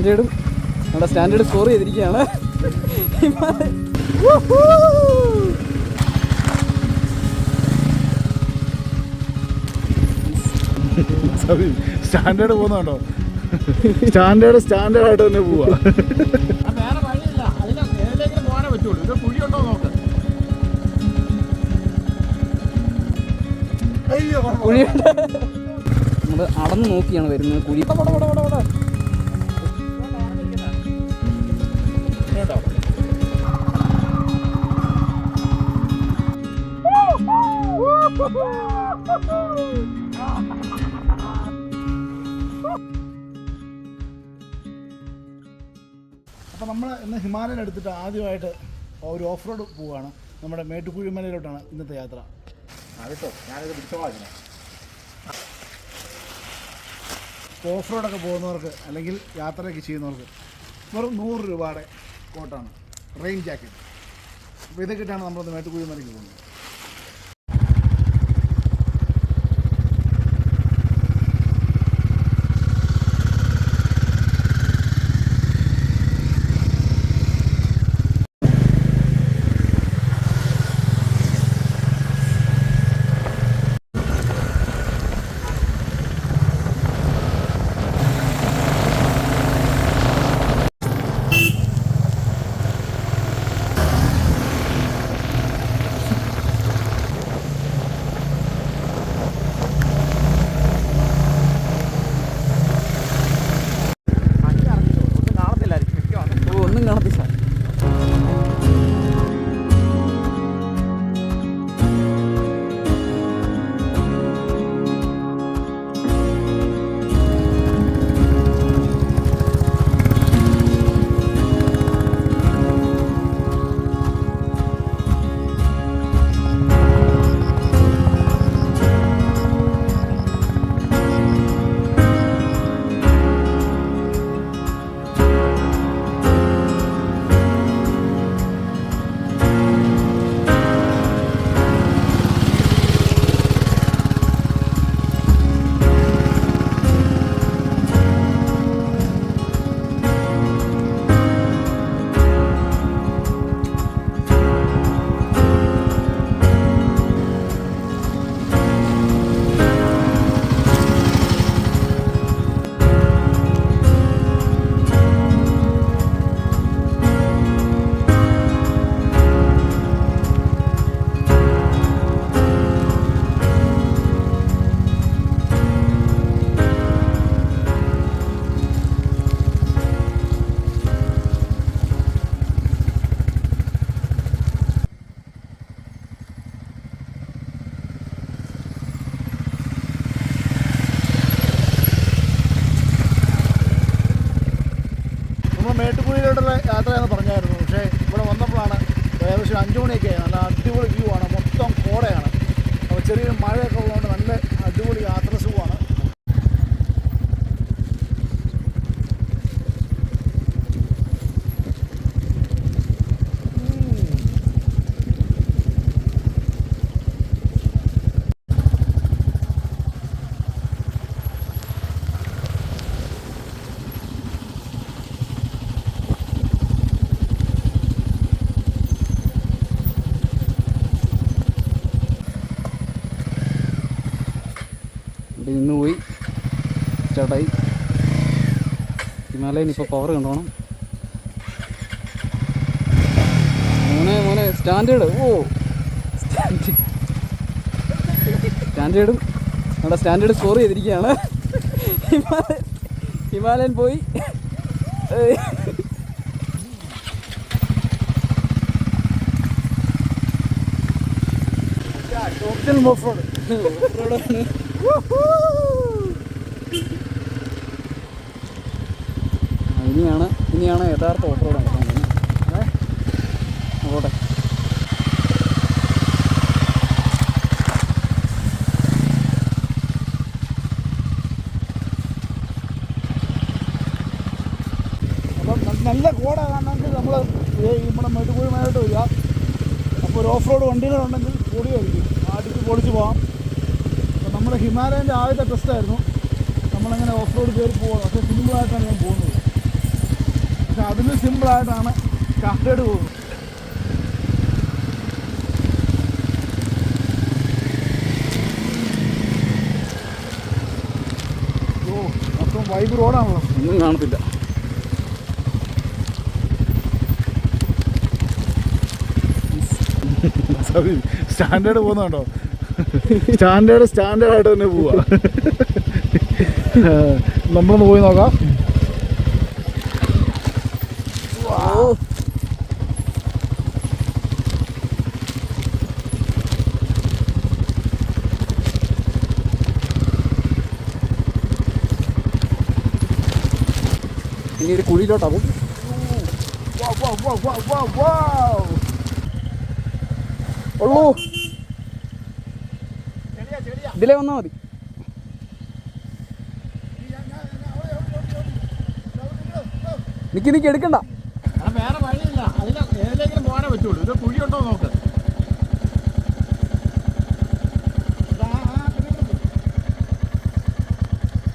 സ്റ്റാൻഡേർഡും നമ്മുടെ standard score ചെയ്തിരിക്കുകയാണ്. Standard പോകുന്നുണ്ടോ സ്റ്റാൻഡേർഡ് സ്റ്റാൻഡേർഡ് ആയിട്ട് തന്നെ പോവാ. വേറെ വഴിയില്ല. അതിന് മേലേക്ക് പോകാനേ പറ്റുള്ളൂ. ഇത് കുഴി ഉണ്ടോ നോക്ക്. കുഴി നമ്മൾ അടന്ന് നോക്കിയാണ് വരുന്നത്. കുഴി ഹിമാലയൻ എടുത്തിട്ട് ആദ്യമായിട്ട് ഒരു ഓഫ് റോഡ് പോവുകയാണ് നമ്മുടെ മേട്ടുക്കുഴിമലയിലോട്ടാണ് ഇന്നത്തെ യാത്ര. അതിട്ടോ ഞാനിത് പിടിച്ചോളാം ഓഫ് റോഡൊക്കെ പോകുന്നവർക്ക് അല്ലെങ്കിൽ യാത്രയൊക്കെ ചെയ്യുന്നവർക്ക് വെറും നൂറ് രൂപയുടെ കോട്ടാണ്. Rain jacket. അപ്പോൾ ഇതൊക്കെ ഇട്ടാണ് നമ്മളൊന്ന് മേട്ടുക്കുഴിമലയ്ക്ക് പോകുന്നത്. മേട്ടുക്കുഴിയിലോട്ടുള്ള യാത്രയെന്ന് പറഞ്ഞായിരുന്നു. പക്ഷേ ഇവിടെ വന്നപ്പോഴാണ് ഏകദേശം അഞ്ച് മണിയൊക്കെ നല്ല അടിപൊളി വ്യൂ ആണ്. മൊത്തം കോടയാണ്. അപ്പോൾ ചെറിയൊരു മഴയൊക്കെ ഉള്ളതുകൊണ്ട് നല്ല അടിപൊളി യാത്ര സുഖമാണ് ഇവിടെ നിന്ന് പോയി. സ്റ്റാർട്ടായി ഹിമാലയൻ ഇപ്പോൾ പവർ കണ്ടോണം മോനെ മോനെ സ്റ്റാൻഡേർഡ് ഓ. സ്റ്റാൻഡ് സ്റ്റാൻഡേർഡും നമ്മുടെ സ്റ്റാൻഡേർഡ് സ്കോർ ചെയ്തിരിക്കുകയാണ്. ഹിമാലയൻ ഹിമാലയൻ പോയി. ഓപ്ഷൻ ഓഫ് റോഡ് ഇനിയാണ് ഇനിയാണ് യഥാർത്ഥ ഓഫ് റോഡ് നടക്കുന്നത് പോട്ടെ നല്ല കോട കാണണമെങ്കിൽ നമ്മൾ നമ്മുടെ മെടുക്കുഴിമായിട്ട് വരിക. അപ്പോൾ ഒരു ഓഫ് റോഡ് വണ്ടികളുണ്ടെങ്കിൽ പൊടിയായിരിക്കും ആടിക്ക് പൊളിച്ച് പോകാം നമ്മുടെ ഹിമാലയന്റെ ആദ്യത്തെ ടെസ്റ്റായിരുന്നു നമ്മളങ്ങനെ ഓഫ് റോഡ് കയറി പോകണം പക്ഷേ സിമ്പിളായിട്ടാണ് ഞാൻ പോകുന്നത്. പക്ഷെ അതിന് സിമ്പിളായിട്ടാണ് കാക്കേട് പോകുന്നത്. ഓ വൈബ് റോഡാണല്ലോ ഒന്നും കാണത്തില്ല. സ്റ്റാൻഡേർഡ് പോകുന്നുണ്ടോ സ്റ്റാൻഡേർഡ് സ്റ്റാൻഡേർഡ് ആയിട്ട് തന്നെ പോവാ. നമ്മളൊന്ന് പോയി നോക്കാം. ഇനി ഒരു കുഴിയിലോട്ടാ വാ, വാ, വാ, വാ, വാ, വാ. ഉള്ളൂ ഇതിലേ വന്നാൽ മതി. നിക്ക് നിക്ക് എടുക്കണ്ട. വേറെ വഴിയില്ല. അതിന് ഏതിലെങ്കിലും പോകാനേ പറ്റുള്ളൂ ഇത് കുഴിയുണ്ടോ നോക്ക് ആ, ആ, പിന്നെ ഇവിടെ പോ.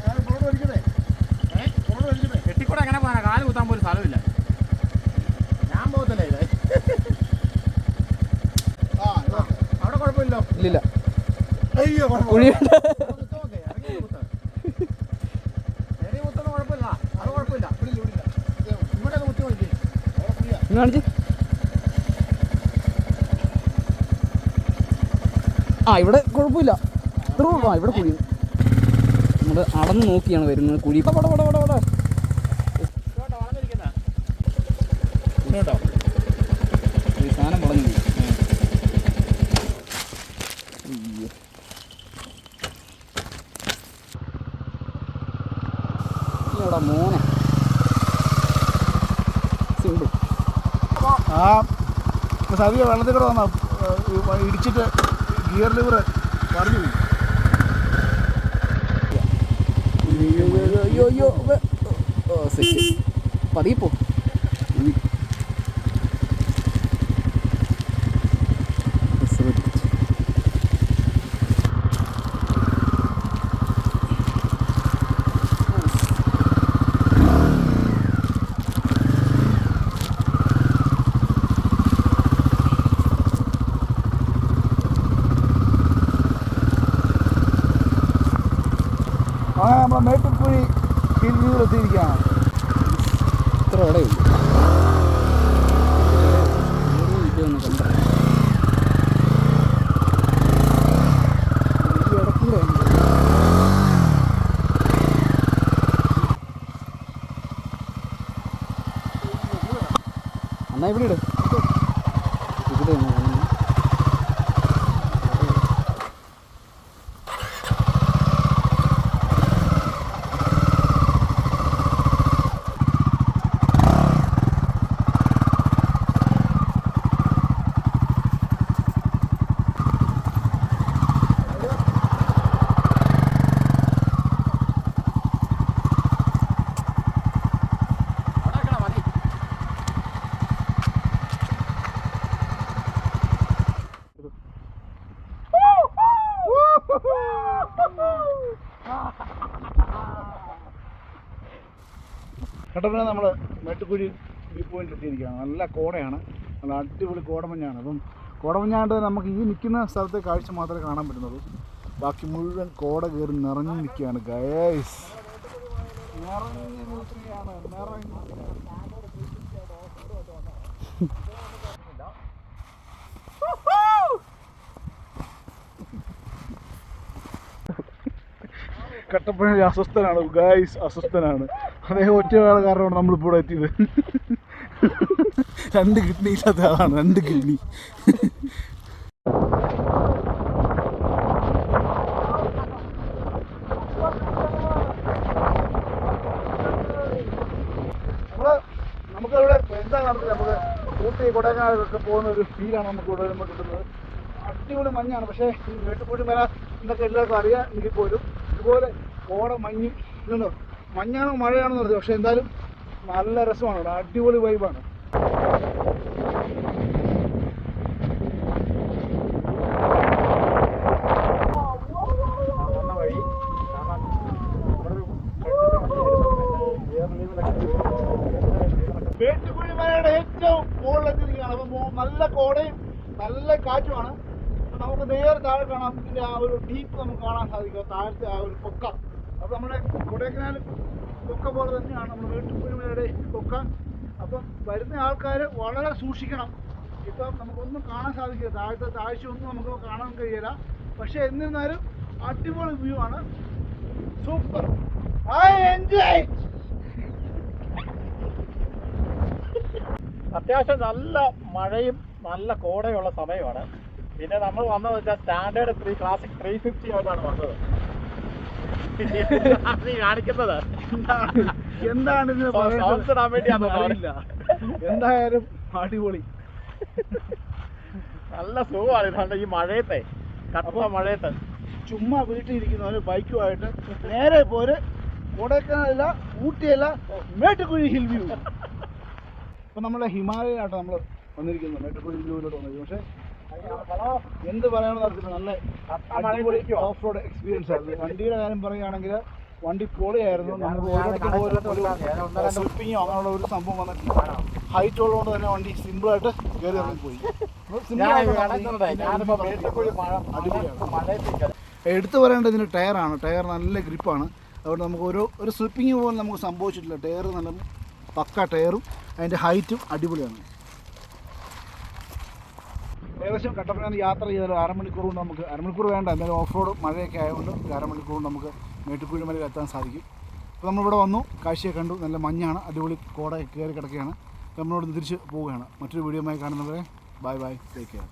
ആ, റോഡ് വലിക്കണേ. ഏ? റോഡ് വലിക്കണേ. കെട്ടിക്കൂടെ എങ്ങനെ പോകാനാ കാൽ കുത്താൻ പോലും സ്ഥലമില്ല ഞാൻ പോകത്തില്ല ഇത് ആ, ഇതാ. അവിടെ കുഴപ്പമില്ലോ ഇല്ലില്ല അയ്യോ, കുഴപ്പമില്ല. കുഴിയുണ്ട് ചെറിയ കുത്തൊന്നും കുഴപ്പമില്ല അത് കുഴപ്പമില്ല ഇവിടില്ല, ഇവിടില്ല. ഇതേ, ഇവിടെ ഒന്ന് കുത്തി നോക്കിയേ. അവിടെ free ആ. കാണിച്ച് ആ ഇവിടെ കുഴപ്പമില്ല. ഇത്ര ആ ഇവിടെ കുഴി. നമ്മൾ അടന്ന് നോക്കിയാണ് വരുന്നത് കുഴി. പട പട പട പട ഇങ്ങോട്ടോ വളർന്നിരിക്കുന്ന ഇങ്ങോട്ടോ ഈ സാധനം പടഞ്ഞു പോയി. അയ്യോ. ഇയ്യോടാ മോനെ സിമ്പിൾ ആ സതിയ വെള്ളത്തിൽ കൂടെ വന്ന ഇടിച്ചിട്ട് ഗിയർ ലിവർ പറഞ്ഞു അയ്യോ അയ്യോ അയ്യോ അങ്ങനെ നമ്മളെ മേട്ടുക്കുഴി ഹിൽ വ്യൂ എത്തിയിരിക്കുകയാണ്. ഇത്ര ഉണ്ട്. എന്നാ ഇവിടെ ഇവിടെ കട്ടപ്പന നമ്മൾ മേട്ടുക്കുഴി വ്യൂ പോയിന്റ് എത്തിയിരിക്കുകയാണ്. നല്ല കോടയാണ്. നല്ല അടിപൊളി കോടമഞ്ഞാണ്. അപ്പം കോടമഞ്ഞാണ്ട് നമുക്ക് ഈ നിൽക്കുന്ന സ്ഥലത്തെ കാഴ്ച മാത്രമേ കാണാൻ പറ്റുന്നുള്ളൂ. ബാക്കി മുഴുവൻ കോട കയറി നിറഞ്ഞു നിൽക്കുകയാണ് ഗൈസ് നിറഞ്ഞു നിൽക്കുകയാണ് നിറഞ്ഞു കട്ടപ്പനയിൽ അസ്വസ്ഥനാണ്. ഗായ്സ് അസ്വസ്ഥനാണ്. അദ്ദേഹം ഒറ്റ ആൾ കാരണമാണ് നമ്മളിപ്പോൾ ഇവിടെ എത്തിയത്. രണ്ട് കിഡ്നി ഇല്ലാത്ത ആളാണ്. രണ്ട് കിഡ്നി നമ്മൾ എന്താ നമുക്ക് പോകുന്ന ഒരു ഫീലാണ് നമുക്ക് ഇവിടെ കിട്ടുന്നത്. അടിപൊളി മഞ്ഞാണ്. പക്ഷേ ഈ മേട്ടുപൂടി മേല എന്നൊക്കെ എല്ലാവർക്കും അറിയാം. എങ്കിൽ പോലും ഇതുപോലെ കോട മഞ്ഞ് ഇതുണ്ടോ മഞ്ഞാണോ മഴയാണോ അറിയാം പക്ഷെ എന്തായാലും നല്ല രസമാണ് ഇവിടെ അടിപൊളി വൈബാണ് വേട്ടുകുഴി. വേറെ ഏറ്റവും മുകളിലെത്തിയിരിക്കുകയാണ്. അപ്പം നല്ല കോടയും നല്ല കാറ്റുമാണ്. നമുക്ക് നേരെ താഴെ കാണാം ഇതിന്റെ ആ ഒരു ഡീപ്പ് നമുക്ക് കാണാൻ സാധിക്കും. താഴത്തെ ആ ഒരു കൊക്ക അപ്പോൾ നമ്മുടെ കൊടൈക്കനാൽ കൊക്ക പോലെ തന്നെയാണ് നമ്മുടെ വീട്ടുപുരിമയുടെ കൊക്ക അപ്പം വരുന്ന ആൾക്കാർ വളരെ സൂക്ഷിക്കണം. ഇപ്പം നമുക്കൊന്നും കാണാൻ സാധിക്കില്ല. താഴത്തെ താഴ്ച ഒന്നും നമുക്ക് കാണാൻ കഴിയില്ല. പക്ഷേ എന്നിരുന്നാലും അടിപൊളി വ്യൂ ആണ്. സൂപ്പർ ഐ എൻജോയ് അത്യാവശ്യം നല്ല മഴയും നല്ല കോടയുള്ള സമയമാണ്. പിന്നെ നമ്മൾ വന്നത് വെച്ചാൽ standard three classic three fifty ആയിട്ടാണ് വന്നത്. കാണിക്കുന്നത്. എന്താണ് എന്തായാലും അടിപൊളി. നല്ല സുഖമാണ് ഈ മഴയത്തെ. കട്ടപ്പ മഴയത്തെ. ചുമ്മാ വീട്ടിൽ ഇരിക്കുന്നവര് ബൈക്കുമായിട്ട് നേരെ പോര് കൊടൈക്കനാലല്ല ഊട്ടിയല്ല മേട്ടുക്കുഴി ഹിൽ വ്യൂ. ഇപ്പൊ നമ്മളെ ഹിമാലയയിലാട്ടോ നമ്മൾ വന്നിരിക്കുന്നത്. മേട്ടുക്കുഴി വ്യൂവിലോട്ട് വന്നിരിക്കുന്നത്. പക്ഷേ എന്ത് പറയണമെന്ന് അറിയത്തില്ല നല്ല അടിപൊളി ഓഫ് റോഡ് എക്സ്പീരിയൻസ് ആയിരുന്നു വണ്ടിയുടെ കാര്യം പറയുകയാണെങ്കിൽ വണ്ടി പൊളിയായിരുന്നു. നമുക്ക് സ്ലിപ്പിങ്ങോ അങ്ങനെയുള്ള ഒരു സംഭവം വന്നിട്ടില്ല ഹൈറ്റ് ഉള്ളതുകൊണ്ട് തന്നെ വണ്ടി സിമ്പിളായിട്ട് കയറി ഇറങ്ങി പോയി അടിപൊളിയാണ്. എടുത്തു പറയേണ്ടത് ഇതിന്റെ ടയറാണ്. ടയർ നല്ല ഗ്രിപ്പാണ്. അതുകൊണ്ട് നമുക്ക് ഒരു ഒരു സ്ലിപ്പിങ് പോലും നമുക്ക് സംഭവിച്ചിട്ടില്ല. ടയർ നല്ല പക്ക ടയറും അതിന്റെ ഹൈറ്റും അടിപൊളിയാണ്. ഏകദേശം കട്ടപ്പന യാത്ര ചെയ്താൽ അരമണിക്കൂർ കൊണ്ട് നമുക്ക് അരമണിക്കൂർ വേണ്ട എന്തായാലും ഓഫ് റോഡ് മഴയൊക്കെ ആയതുകൊണ്ട് ഒരു അരമണിക്കൂർ കൊണ്ട് നമുക്ക് മേട്ടുക്കുഴി മലയിൽ എത്താൻ സാധിക്കും. അപ്പോൾ നമ്മളിവിടെ വന്നു കാഴ്ചയെ കണ്ടു നല്ല മഞ്ഞാണ് അടിപൊളി കോട കയറി കിടക്കുകയാണ്. നമ്മളോട് തിരിച്ച് പോവുകയാണ്. മറ്റൊരു വീഡിയോയുമായി കാണുന്നവരെ ബൈ ബൈ ടേക്ക് കെയർ